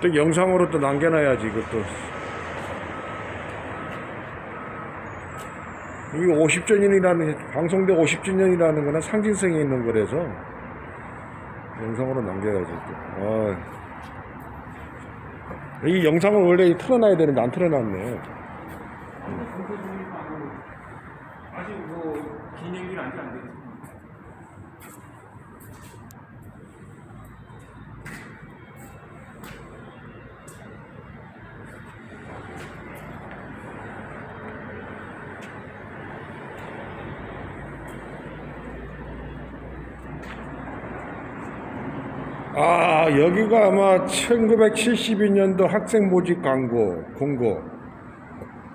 또 영상으로 또 남겨놔야지 이것도 이게 50주년이라는 방송대 50주년이라는 거는 상징성이 있는 거라서 영상으로 남겨야지 또. 아. 이 영상을 원래 틀어놔야 되는데 안 틀어놨네 아직 뭐 기념일 아직 안 됐어. 아 여기가 아마 1972년도 학생 모집 광고 공고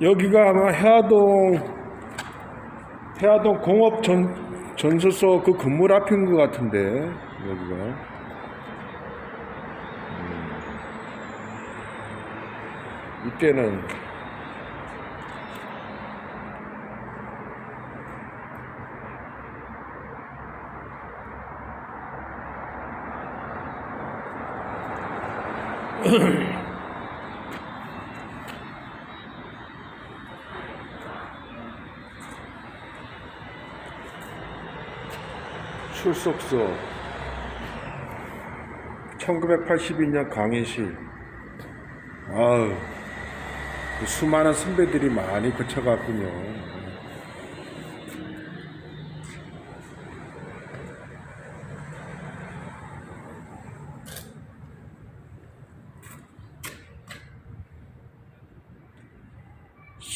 여기가 아마 해화동 해화동 공업 전 전수소 그 건물 앞인 것 같은데 여기가 음. 이때는 출석소 1982년 강의실. 아우 그 수많은 선배들이 많이 거쳐갔군요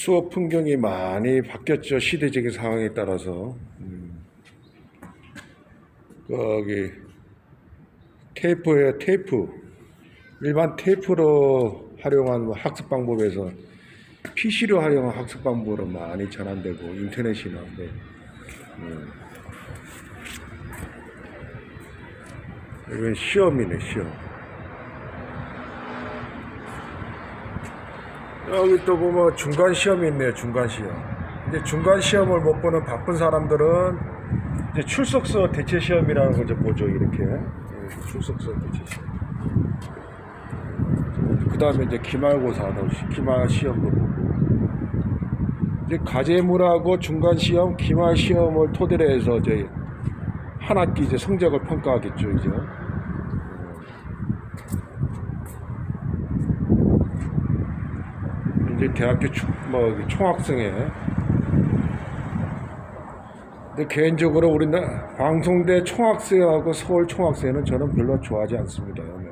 수업 풍경이 많이 바뀌었죠 시대적인 상황에 따라서. 거기 테이프예요 테이프 일반 테이프로 활용한 뭐 학습 방법에서 PC로 활용한 학습 방법으로 많이 전환되고 인터넷이나 뭐. 음. 이건 시험이네 시험 여기 또 보면 중간 시험이 있네요 중간 시험 이제 중간 시험을 못 보는 바쁜 사람들은 이제 출석서 대체 시험이라는 걸 이제 보죠 이렇게 예, 출석서 대체 시험. 그 다음에 이제 기말고사도 기말 시험도 보고 이제 과제물하고 중간 시험, 기말 시험을 토대로 해서 이제 한 학기 이제 성적을 평가하겠죠 이제. 이제 대학교 초- 뭐 총학생회 근데 개인적으로 우리나라 방송대 총학생하고 서울 총학생은 저는 별로 좋아하지 않습니다. 네.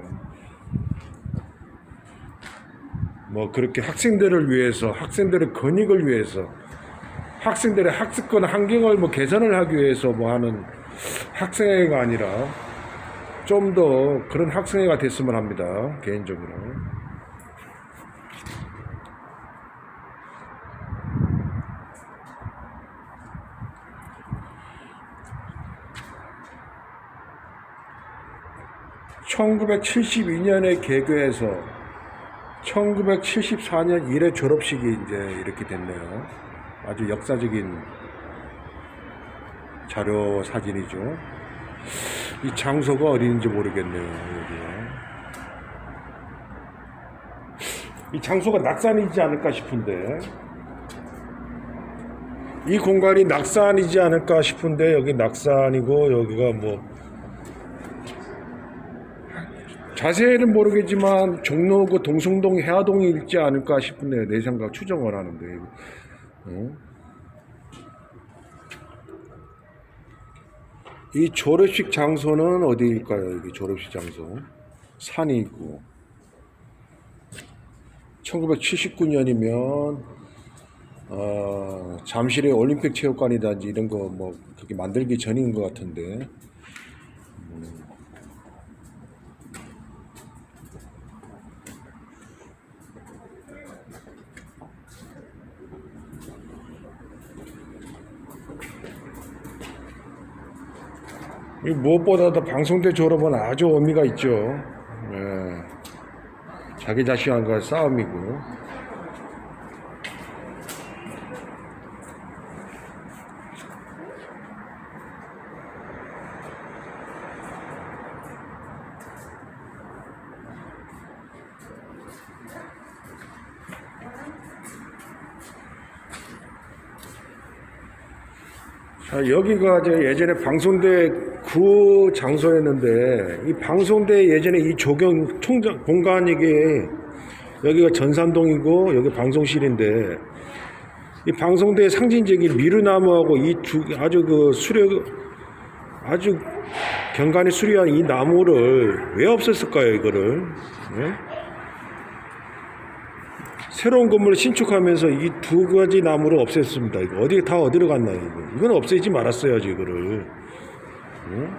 뭐 그렇게 학생들을 위해서 학생들의 권익을 위해서 학생들의 학습권 환경을 뭐 개선을 하기 위해서 뭐 하는 학생회가 아니라 좀 더 그런 학생회가 됐으면 합니다. 개인적으로. (1972년에) 개교해서 (1974년) 1회 졸업식이 이제 이렇게 됐네요. 아주 역사적인 자료 사진이죠. 이 장소가 어디인지 모르겠네요 여기가 이 장소가 낙산이지 않을까 싶은데. 이 공간이 낙산이지 않을까 싶은데 여기 낙산이고 여기가 뭐 자세히는 모르겠지만 종로구 동성동 해화동이 있지 않을까 싶은데 내 생각 추정을 하는데 어? 이 졸업식 장소는 어디일까요? 여기 졸업식 장소 산이 있고 1979년이면 어, 잠실의 올림픽 체육관이든지 이런 거 뭐 그렇게 만들기 전인 것 같은데 이 무엇보다도 방송 대 졸업은 아주 의미가 있죠. 예. 자기 자신과 싸움이고. 자, 여기가 이제 예전에 방송대 구 장소였는데 이 방송대 예전에 이 조경 총장 공간 이게 여기가 전산동이고 여기 방송실인데 이 방송대의 상징적인 미루나무하고 이두 아주 그 수려 아주 경관이 수려한 이 나무를 왜 없앴을까요 이거를 예? 새로운 건물을 신축하면서 이 두 가지 나무를 없앴습니다. 이거 어디 다 어디로 갔나요? 이거 이건 없애지 말았어야지 이거를. 응?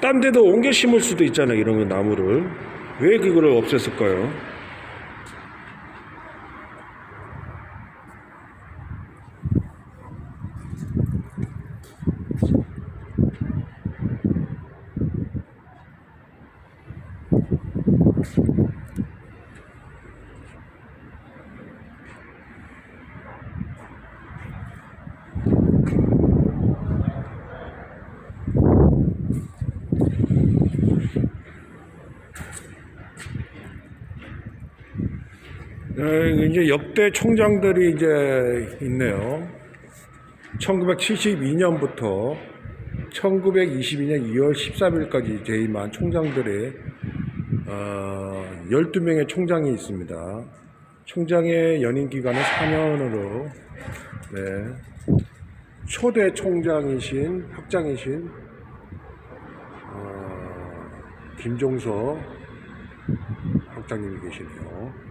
딴 데도 옮겨 심을 수도 있잖아요. 이런 거 나무를 왜 그거를 없앴을까요? 네, 이제 역대 총장들이 이제 있네요. 1972년부터 1922년 2월 13일까지 재임한 총장들의 어, 12명의 총장이 있습니다. 총장의 연임 기간은 4년으로 네. 초대 총장이신 학장이신 어, 김종서 학장님이 계시네요.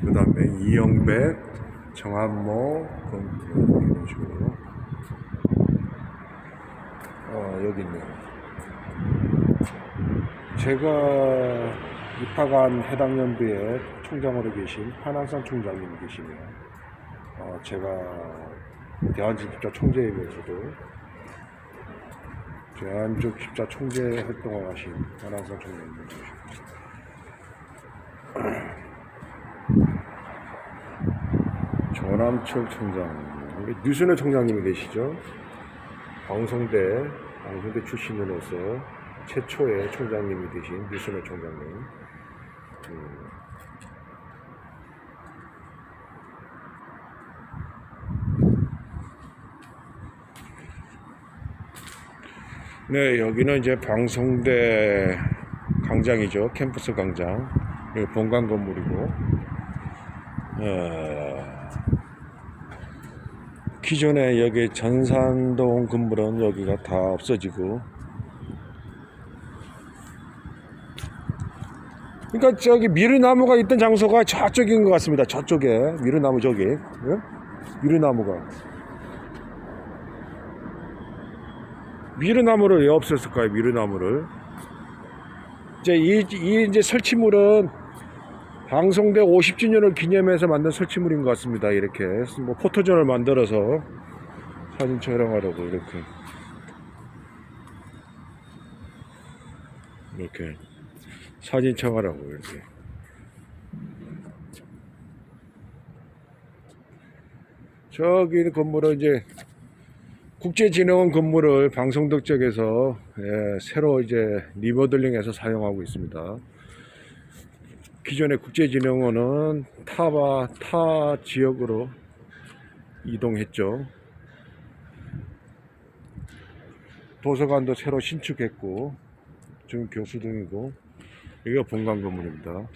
그 다음에 이영백, 정한모, 이런 식으로. 어, 여기 있네요. 제가 입학한 해당 연도에 총장으로 계신 한한산 총장님이 계시네요. 어, 제가 대한집자 총재에 비해서도 대한족 집자 총재 활동을 하신 한한산 총장님 계십니다. 조 남철 총장, 뉴스네 총장님이 계시죠? 방송대, 방송대 출신으로서 최초의 총장님이 되신 뉴스네 총장님. 음. 네, 여기는 이제 방송대 광장이죠. 캠퍼스 광장. 여기 본관 건물이고. 어, 기존에 여기 전산동 건물은 여기가 다 없어지고. 그러니까 저기 미르나무가 있던 장소가 저쪽인 것 같습니다. 저쪽에. 미르나무 저기. 예? 미르나무가. 미르나무를 왜 없앴을까요? 미르나무를. 이제 이, 이 이제 설치물은 방송대 50주년을 기념해서 만든 설치물인 것 같습니다. 이렇게 뭐 포토존을 만들어서 사진 촬영하려고 이렇게 이렇게 사진 촬영하라고 이렇게 저기 건물은 이제 국제진흥원 건물을 방송덕 쪽에서 예, 새로 이제 리모델링해서 사용하고 있습니다. 기존의 국제진흥원은 타바 타 지역으로 이동했죠. 도서관도 새로 신축했고 지금 교수동이고 여기가 본관 건물입니다.